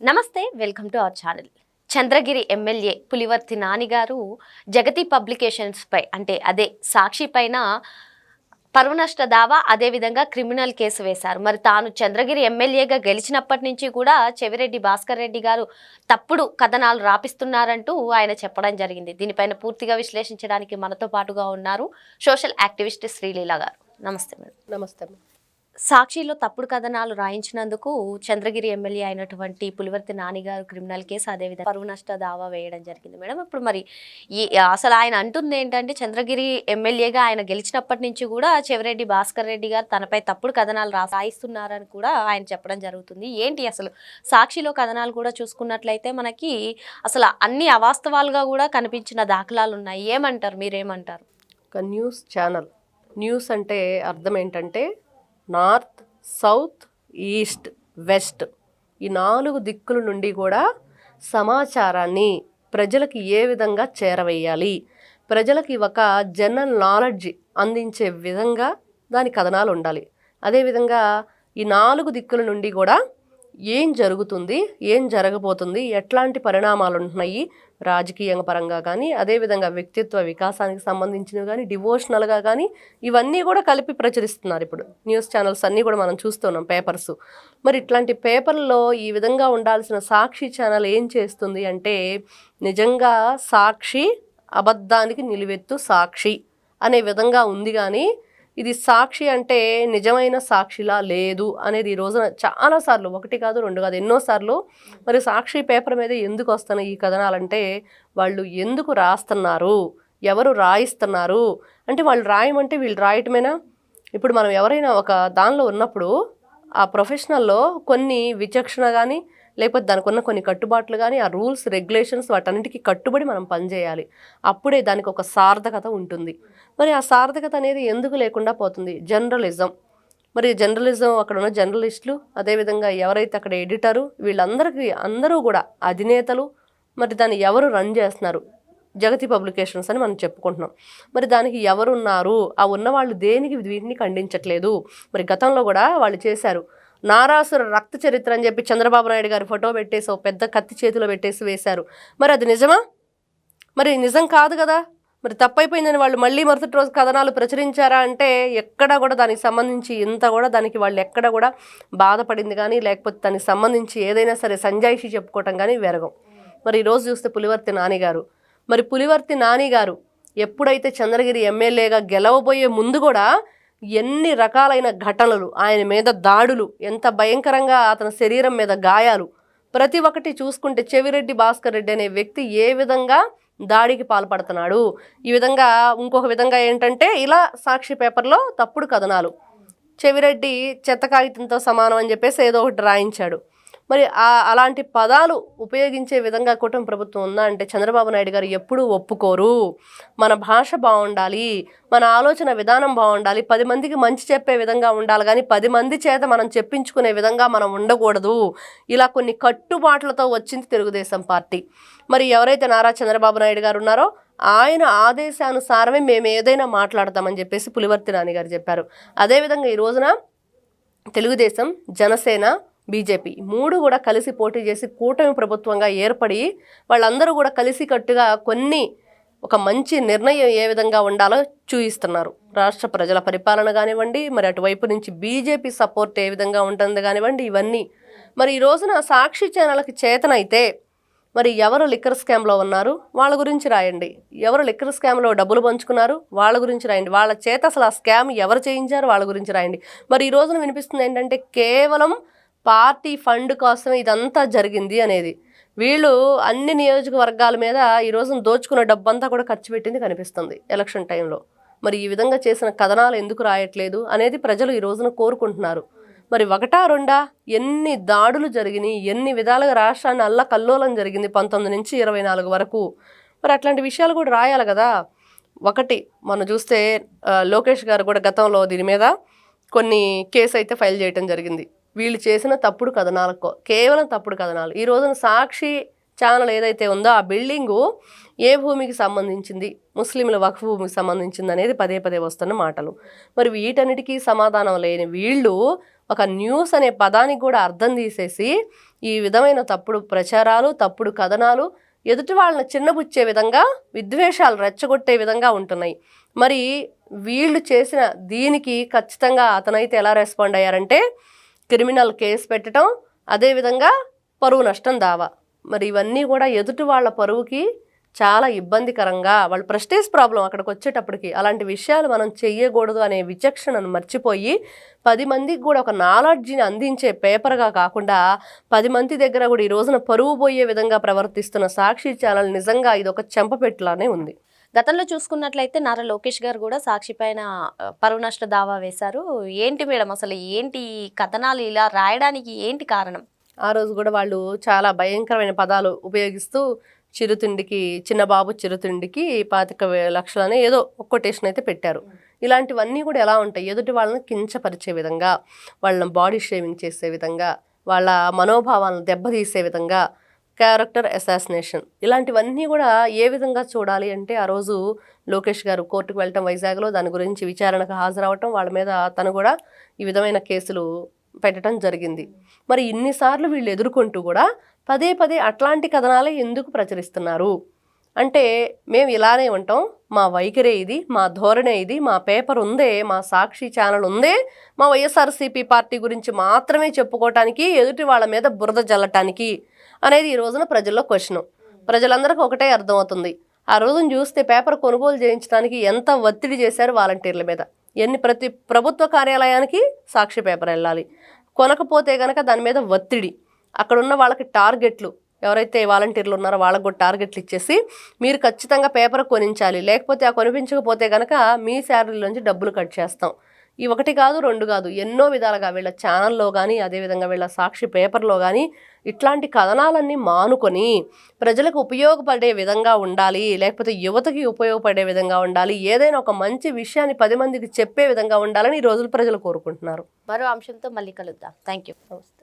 నమస్తే welcome to our channel. Chandragiri MLA Pulivarthi Nani గారు జగతి పబ్లికేషన్స్పై అంటే అదే సాక్షి పైన పరువు దావా అదేవిధంగా క్రిమినల్ కేసు వేశారు. మరి తాను చంద్రగిరి ఎమ్మెల్యేగా గెలిచినప్పటి నుంచి కూడా చెవిరెడ్డి భాస్కర్ రెడ్డి గారు తప్పుడు కథనాలు రాపిస్తున్నారంటూ ఆయన చెప్పడం జరిగింది. దీనిపైన పూర్తిగా విశ్లేషించడానికి మనతో పాటుగా ఉన్నారు సోషల్ యాక్టివిస్ట్ శ్రీలీల గారు. నమస్తే మేడం. నమస్తే మేడం. సాక్షిలో తప్పుడు కథనాలు రాయించినందుకు చంద్రగిరి ఎమ్మెల్యే అయినటువంటి పులివర్తి నాని గారు క్రిమినల్ కేసు అదేవిధంగా పరువు నష్ట దావా వేయడం జరిగింది. మేడం ఇప్పుడు మరి ఈ అసలు ఆయన అంటుంది ఏంటంటే చంద్రగిరి ఎమ్మెల్యేగా ఆయన గెలిచినప్పటి నుంచి కూడా చెవిరెడ్డి భాస్కర్ రెడ్డి గారు తనపై తప్పుడు కథనాలు రాయిస్తున్నారని కూడా ఆయన చెప్పడం జరుగుతుంది. ఏంటి అసలు సాక్షిలో కథనాలు కూడా చూసుకున్నట్లయితే మనకి అసలు అన్ని అవాస్తవాలుగా కూడా కనిపించిన దాఖలాలు ఉన్నాయి. ఏమంటారు మీరేమంటారు? ఒక న్యూస్ ఛానల్. న్యూస్ అంటే అర్థం ఏంటంటే నార్త్ సౌత్ ఈస్ట్ వెస్ట్ ఈ నాలుగు దిక్కుల నుండి కూడా సమాచారాన్ని ప్రజలకి ఏ విధంగా చేరవేయాలి? ప్రజలకి ఒక జనరల్ నాలెడ్జ్ అందించే విధంగా దాని కథనాలు ఉండాలి. అదేవిధంగా ఈ నాలుగు దిక్కుల నుండి కూడా ఏం జరుగుతుంది ఏం జరగబోతుంది ఎట్లాంటి పరిణామాలు ఉంటున్నాయి రాజకీయ పరంగా కానీ అదేవిధంగా వ్యక్తిత్వ వికాసానికి సంబంధించినవి కానీ డివోషనల్గా కానీ ఇవన్నీ కూడా కలిపి ప్రచురిస్తున్నారు ఇప్పుడు. న్యూస్ ఛానల్స్ అన్నీ కూడా మనం చూస్తున్నాం పేపర్స్. మరి ఇట్లాంటి పేపర్లో ఈ విధంగా ఉండాల్సిన సాక్షి ఛానల్ ఏం చేస్తుంది అంటే నిజంగా సాక్షి అబద్ధానికి నిలువెత్తు సాక్షి అనే విధంగా ఉంది కానీ ఇది సాక్షి అంటే నిజమైన సాక్షిలా లేదు అనేది ఈ రోజున చాలాసార్లు ఒకటి కాదు రెండు కాదు ఎన్నోసార్లు మరి సాక్షి పేపర్ మీద ఎందుకు వస్తున్నాయి ఈ కథనాలంటే వాళ్ళు ఎందుకు రాస్తున్నారు? ఎవరు రాయిస్తున్నారు? అంటే వాళ్ళు రాయమంటే వీళ్ళు రాయటమేనా? ఇప్పుడు మనం ఎవరైనా ఒక దానిలో ఉన్నప్పుడు ఆ ప్రొఫెషనల్లో కొన్ని విచక్షణ కానీ లేకపోతే దానికి ఉన్న కొన్ని కట్టుబాట్లు కానీ ఆ రూల్స్ రెగ్యులేషన్స్ వాటన్నిటికీ కట్టుబడి మనం పనిచేయాలి. అప్పుడే దానికి ఒక సార్థకత ఉంటుంది. మరి ఆ సార్థకత అనేది ఎందుకు లేకుండా పోతుంది? జర్నలిజం. మరి జర్నలిజం అక్కడ ఉన్న జర్నలిస్టులు అదేవిధంగా ఎవరైతే అక్కడ ఎడిటరు వీళ్ళందరికీ అందరూ కూడా అధినేతలు మరి దాన్ని ఎవరు రన్ చేస్తున్నారు? జగతి పబ్లికేషన్స్ అని మనం చెప్పుకుంటున్నాం. మరి దానికి ఎవరున్నారు? ఆ ఉన్న వాళ్ళు దేనికి వీటిని ఖండించట్లేదు? మరి గతంలో కూడా వాళ్ళు చేశారు. నారాసుర రక్త చరిత్ర అని చెప్పి చంద్రబాబు నాయుడు గారి ఫోటో పెట్టేసి ఓ పెద్ద కత్తి చేతిలో పెట్టేసి వేశారు. మరి అది నిజమా? మరి నిజం కాదు కదా. మరి తప్పైపోయిందని వాళ్ళు మళ్ళీ మరుసటి రోజు కథనాలు ప్రచురించారా అంటే ఎక్కడ కూడా దానికి సంబంధించి ఇంత కూడా దానికి వాళ్ళు ఎక్కడ కూడా బాధపడింది కానీ లేకపోతే దానికి సంబంధించి ఏదైనా సరే సంజాయిషి చెప్పుకోవటం కానీ వెరగం. మరి ఈరోజు చూస్తే పులివర్తి నాని గారు. మరి పులివర్తి నాని గారు ఎప్పుడైతే చంద్రగిరి ఎమ్మెల్యేగా గెలవబోయే ముందు కూడా ఎన్ని రకాలైన ఘటనలు ఆయన మీద దాడులు ఎంత భయంకరంగా అతని శరీరం మీద గాయాలు. ప్రతి ఒక్కటి చూసుకుంటే చెవిరెడ్డి భాస్కర్ రెడ్డి అనే వ్యక్తి ఏ విధంగా దాడికి పాల్పడుతున్నాడు? ఈ విధంగా ఇంకొక విధంగా ఏంటంటే ఇలా సాక్షి పేపర్లో తప్పుడు కథనాలు. చెవిరెడ్డి చెత్త కాగితంతో సమానం అని చెప్పేసి ఏదో ఒకటి రాయించాడు. మరి ఆ అలాంటి పదాలు ఉపయోగించే విధంగా కూటమి ప్రభుత్వం ఉందా? అంటే చంద్రబాబు నాయుడు గారు ఎప్పుడూ ఒప్పుకోరు. మన భాష బాగుండాలి మన ఆలోచన విధానం బాగుండాలి పది మందికి మంచి చెప్పే విధంగా ఉండాలి కానీ పది మంది చేత మనం చెప్పించుకునే విధంగా మనం ఉండకూడదు. ఇలా కొన్ని కట్టుబాట్లతో వచ్చింది తెలుగుదేశం పార్టీ. మరి ఎవరైతే నారా చంద్రబాబు నాయుడు గారు ఉన్నారో ఆయన ఆదేశానుసారమే మేము ఏదైనా మాట్లాడతామని చెప్పేసి పులివర్తి నాని గారు చెప్పారు. అదేవిధంగా ఈ రోజున తెలుగుదేశం జనసేన బీజేపీ. మూడు కూడా కలిసి పోటీ చేసి కూటమి ప్రభుత్వంగా ఏర్పడి వాళ్ళందరూ కూడా కలిసికట్టుగా కొన్ని ఒక మంచి నిర్ణయం ఏ విధంగా ఉండాలో చూయిస్తున్నారు. రాష్ట్ర ప్రజల పరిపాలన కానివ్వండి మరి అటువైపు నుంచి బీజేపీ సపోర్ట్ ఏ విధంగా ఉంటుంది కానివ్వండి ఇవన్నీ. మరి ఈ రోజున సాక్షి ఛానల్కి చేతనైతే మరి ఎవరు లిక్కర్ స్కామ్లో ఉన్నారు? వాళ్ళ గురించి రాయండి. ఎవరు లిక్కర్ స్కామ్లో డబ్బులు పంచుకున్నారు? వాళ్ళ గురించి రాయండి. వాళ్ళ చేత అసలు ఆ స్కామ్ ఎవరు చేయించారు? వాళ్ళ గురించి రాయండి. మరి ఈ రోజున వినిపిస్తుంది ఏంటంటే కేవలం పార్టీ ఫండ్ కోసం ఇదంతా జరిగింది అనేది. వీళ్ళు అన్ని నియోజకవర్గాల మీద ఈ రోజున దోచుకున్న డబ్బంతా కూడా ఖర్చు పెట్టింది కనిపిస్తుంది ఎలక్షన్ టైంలో. మరి ఈ విధంగా చేసిన కథనాలు ఎందుకు రాయట్లేదు అనేది ప్రజలు ఈ రోజున కోరుకుంటున్నారు. మరి ఒకటా రెండా? ఎన్ని దాడులు జరిగినాయి? ఎన్ని విధాలుగా రాష్ట్రాన్ని అల్ల కల్లోలం జరిగింది? పంతొమ్మిది నుంచి ఇరవై నాలుగు వరకు. మరి అట్లాంటి విషయాలు కూడా రాయాలి కదా. ఒకటి మనం చూస్తే లోకేష్ గారు కూడా గతంలో దీని మీద కొన్ని కేసు అయితే ఫైల్ చేయటం జరిగింది. వీళ్ళు చేసిన తప్పుడు కథనాలకు కేవలం తప్పుడు కథనాలు. ఈ రోజున సాక్షి ఛానల్ ఏదైతే ఉందో ఆ బిల్డింగు ఏ భూమికి సంబంధించింది? ముస్లింల వక్ఫ్ భూమికి సంబంధించింది అనేది పదే పదే వస్తున్న మాటలు. మరి వీటన్నిటికీ సమాధానం లేని వీళ్ళు ఒక న్యూస్ అనే పదానికి కూడా అర్థం తీసేసి ఈ విధమైన తప్పుడు ప్రచారాలు తప్పుడు కథనాలు ఎదుటి వాళ్ళని చిన్నబుచ్చే విధంగా విద్వేషాలు రెచ్చగొట్టే విధంగా ఉంటున్నాయి. మరి వీళ్ళు చేసిన దీనికి ఖచ్చితంగా అతనైతే ఎలా రెస్పాండ్ అయ్యారంటే క్రిమినల్ కేసు పెట్టడం అదేవిధంగా పరువు నష్టం దావా. మరి ఇవన్నీ కూడా ఎదుటి వాళ్ళ పరువుకి చాలా ఇబ్బందికరంగా వాళ్ళ ప్రెస్టేజ్ ప్రాబ్లం అక్కడికి వచ్చేటప్పటికి అలాంటి విషయాలు మనం చెయ్యకూడదు అనే విచక్షణను మర్చిపోయి పది మందికి కూడా ఒక నాలెడ్జ్ని అందించే పేపర్గా కాకుండా పది మంది దగ్గర కూడా ఈ రోజున పరువు పోయే విధంగా ప్రవర్తిస్తున్న సాక్షి ఛానల్ నిజంగా ఇది ఒక చెంపపెట్టులానే ఉంది. గతంలో చూసుకున్నట్లయితే నారా లోకేష్ గారు కూడా సాక్షి పైన పరువు నష్ట దావా వేశారు. ఏంటి మేడం అసలు ఏంటి కథనాలు ఇలా రాయడానికి ఏంటి కారణం? ఆ రోజు కూడా వాళ్ళు చాలా భయంకరమైన పదాలు ఉపయోగిస్తూ చిరుతిండికి చిన్న బాబు చిరుతిండికి పాతిక లక్షలనే లక్షలని ఏదో ఒక్కొటేషన్ అయితే పెట్టారు. ఇలాంటివన్నీ కూడా ఎలా ఉంటాయి? ఎదుటి వాళ్ళని కించపరిచే విధంగా వాళ్ళని బాడీ షేవింగ్ చేసే విధంగా వాళ్ళ మనోభావాలను దెబ్బతీసే విధంగా క్యారెక్టర్ అసాసినేషన్. ఇలాంటివన్నీ కూడా ఏ విధంగా చూడాలి అంటే ఆ రోజు లోకేష్ గారు కోర్టుకు వెళ్ళటం వైజాగ్లో దాని గురించి విచారణకు హాజరవటం వాళ్ళ మీద తను కూడా ఈ విధమైన కేసులు పెట్టడం జరిగింది. మరి ఇన్నిసార్లు వీళ్ళు ఎదుర్కొంటూ కూడా పదే పదే అట్లాంటి కథనాలే ఎందుకు ప్రచురిస్తున్నారు? అంటే మేము ఇలానే ఉంటాం మా వైఖరే ఇది మా ధోరణే ఇది మా పేపర్ ఉందే మా సాక్షి ఛానల్ ఉందే మా వైఎస్ఆర్సీపీ పార్టీ గురించి మాత్రమే చెప్పుకోవటానికి ఎదుటి వాళ్ళ మీద బురద జల్లటానికి అనేది ఈ రోజున ప్రజల్లో క్వశ్చన్. ప్రజలందరికీ ఒకటే అర్థమవుతుంది. ఆ రోజున చూస్తే పేపర్ కొనుగోలు చేయించడానికి ఎంత ఒత్తిడి చేశారు వాలంటీర్ల మీద. ఎన్ని ప్రతి ప్రభుత్వ కార్యాలయానికి సాక్షి పేపర్ వెళ్ళాలి. కొనకపోతే గనక దాని మీద ఒత్తిడి. అక్కడ ఉన్న వాళ్ళకి టార్గెట్లు. ఎవరైతే వాలంటీర్లు ఉన్నారో వాళ్ళకు కూడా టార్గెట్లు ఇచ్చేసి మీరు ఖచ్చితంగా పేపర్ కొనించాలి. లేకపోతే ఆ కొనిపించకపోతే కనుక మీ శాలరీలోంచి డబ్బులు కట్ చేస్తాం. ఈ ఒకటి కాదు రెండు కాదు. ఎన్నో విధాలుగా వీళ్ళ ఛానల్లో కానీ అదేవిధంగా వీళ్ళ సాక్షి పేపర్లో కానీ ఇట్లాంటి కథనాలన్నీ మానుకొని ప్రజలకు ఉపయోగపడే విధంగా ఉండాలి లేకపోతే యువతకి ఉపయోగపడే విధంగా ఉండాలి ఏదైనా ఒక మంచి విషయాన్ని పది మందికి చెప్పే విధంగా ఉండాలని ఈ రోజులు ప్రజలు కోరుకుంటున్నారు. మరో అంశంతో మళ్ళీ కలుద్దాం. థ్యాంక్ యూ నమస్తే.